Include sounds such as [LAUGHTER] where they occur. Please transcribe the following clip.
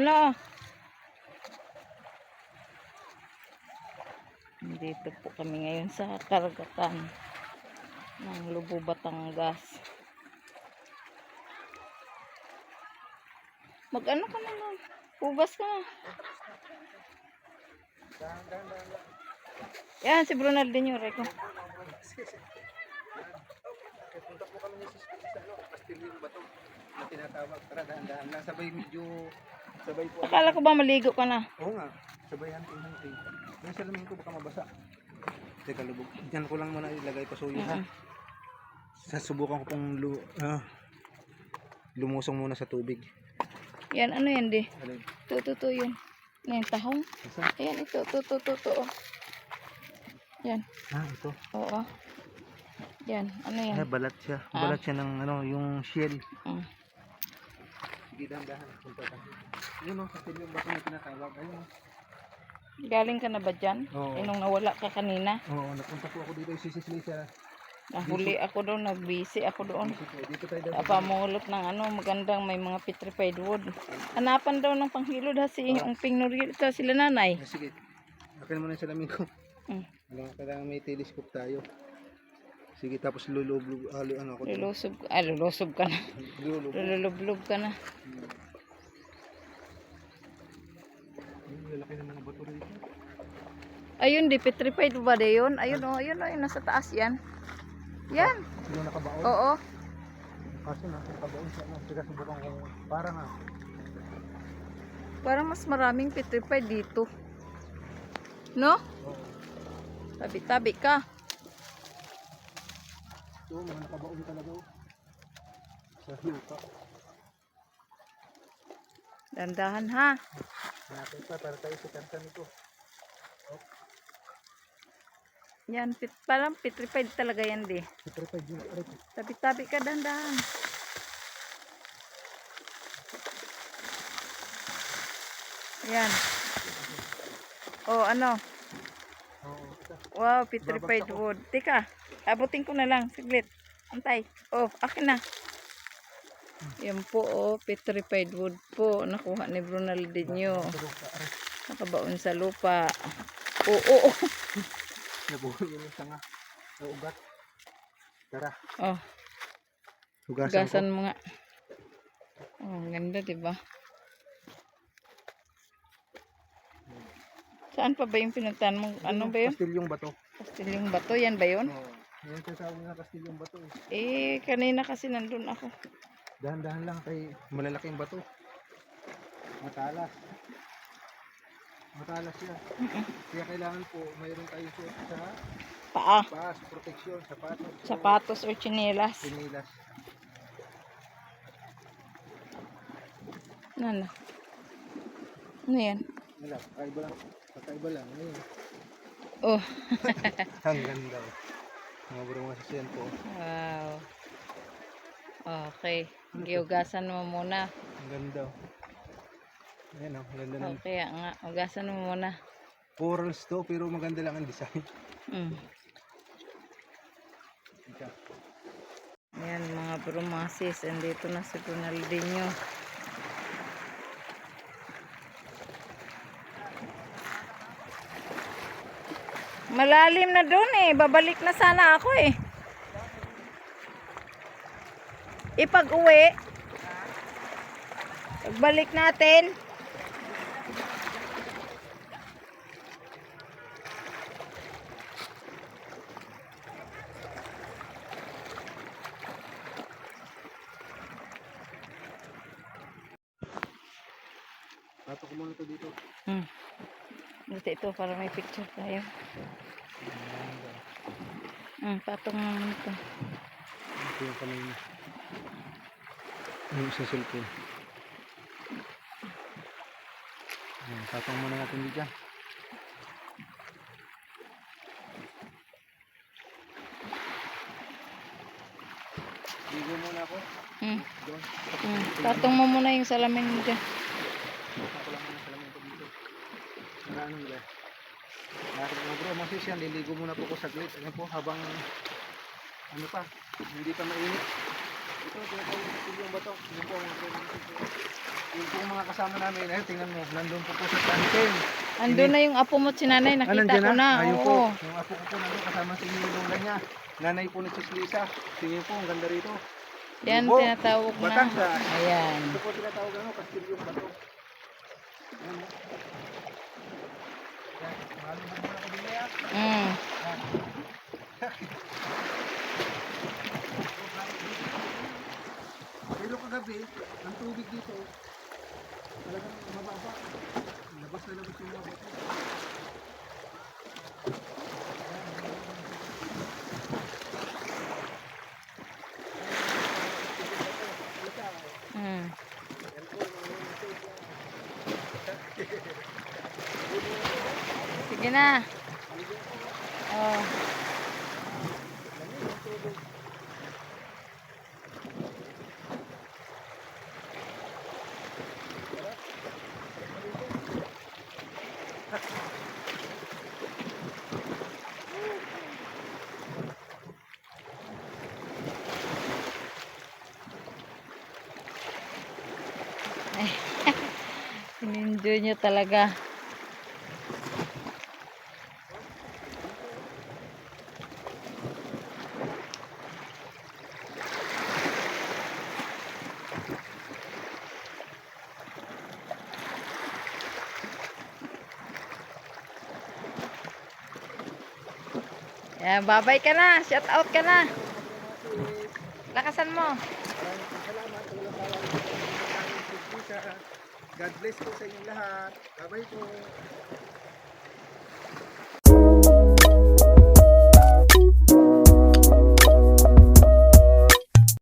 Ano? Dito po kami ngayon sa karagatan ng Lubo, Batangas. Mag-ano ka na lang? Hugas ka na. Yan, si Bronaldinho, Reko. Punta po kami sa ano, Castillo ba to? Na tinatawag, tara dahan-dahan lang. Sabay medyo, sabay po. Akala ko ba maligo ka na? Oo nga, sabay hunting-hunting. Yung salamin ko baka mabasa. Teka, lubog. Diyan ko lang muna ilagay pasuyo ha. Mm. Sasubukan ko pong lu ah, lumusong muna sa tubig. Yan, ano yan, di? Alin? To, to, to, yun. Ano yung tahong? Isa? Ayan, ito, to, to, to, to. oh. Yan, Ah, ito. oo. Yan, ano yan? Ah, balat siya. Ah. Balat siya ng ano, yung shell. Mm. Sige, dahan-dahan. Punta tayo. Yun o, Castillo ba ito na tinatawag? Ayun o. Galing ka na ba dyan? Oo. Eh, nung nawala ka kanina, Oo, napunta po ako dito. Sisisli sa nahuli ako doon, nagbisi ako doon. Dito tayo daw. Napamulot ng ano, magandang may mga petrified wood. Hanapan daw ng panghilod ha si yung pingnuri ito sila nanay. Ah, sige. Akin mo na yung salamin ko. Mm. Ano, kailangan may telescope tayo. Sige, tapos lulublob, alo, ano ako. dun. Lulusob, ah, lulusob ka na. Lulublob. Ka na. Yung lalaki ng mga bato rito. Ayun, di petrified ba de yun? Ayun oh, ayun oh, yung nasa taas yan. Yan, Sino nakabaon? oo. Kasi nasa nakabaon siya. No? Subukan ko. Parang ah. Parang mas maraming petrified dito. No? Oo. Tabi-tabi ka. Ito, mga nakabaon talaga. oh. Sa lupa. Dandahan ha. Natin pa, para tayo sa kanta nito. Yan, pit, parang petrified talaga yan di. Pa yun. Tabi-tabi ka dandahan. Yan. Oh, ano? Ito. Wow, petrified wood. Teka, abutin ko na lang. Saglit. Antay. Oh, akin na. Yan po, oh, petrified wood po. Nakuha ni Brunaldinho. Nakabaon sa lupa. Oo, oo, oo. Nabuhay yun yung tanga. Sa ugat. Tara. Oh, Hugasan, gasan mo nga. Oh, ang ganda, diba? Saan pa ba yung pinuntahan mo? Ano ba yun? Kastilyong bato. Kastilyong bato, yan ba yun? Oo. Yan tinatawag na kastilyong bato eh. Eh, kanina kasi nandun ako. Dahan-dahan lang kay malalaking bato. Matalas. Matalas siya. Kaya kailangan po mayroon suot sa Paa, paas, proteksyon, sapatos, sapatos o chinelas. sinilas. Ano? Ano yan? Wala, kakaiba lang. Kakaiba lang. Ngayon. Oh, [LAUGHS] Hanggang daw. Mga bro mga sasyan po. wow. Okay. Giugasan mo muna. Hanggang daw. Ayan o, oh, ganda ng Okay nga, ugasan mo muna. corals to pero maganda lang ang design. Mm. Ayan mga bromasis, andito na si Ronaldinho. Malalim na doon eh. Babalik na sana ako eh. Ipag uwi. Pagbalik natin. Pato ko muna to dito. Hmm. Buti ito para may picture tayo. Hmm, patong naman ito. Ito yung kamay niya. Yung isa cellphone. Ayan, patong muna natin dito. Ligo muna ako. Hmm. Hmm. Patong mo muna yung salamin mo dyan. Ako lang muna sa lamento dito. Marano nila. Bakit mo bro, masis yan. Liligo muna po ko saglit. Ano po, habang ano pa, hindi pa mainit. Ito, tinatawag na ang bato. Yun po yung po mga kasama namin, ayun, tingnan mo, nandun po po sa planting. Andun na yung apo mo at si nanay. Ah, Nakita ko na. Ayun po, yung apo ko po nandun kasama si lola niya. Nanay po ni Sis Lisa. Tingin po, ang ganda rito. Yan Lubo, tinatawag na. Batangas. Ayan. Ito po tinatawag ano, kastilyong bato. Ayan, oh. Yan, malubog muna ko din na yan. Mm. Pero kagabi, ang tubig dito, talagang mababa. Labas na labas yung mga Na. Oh. [LAUGHS] In-enjoy nyo talaga. Yan, babay ka na. Shout out ka na. Lakasan mo. Salamat God bless po sa inyong lahat. Bye-bye po.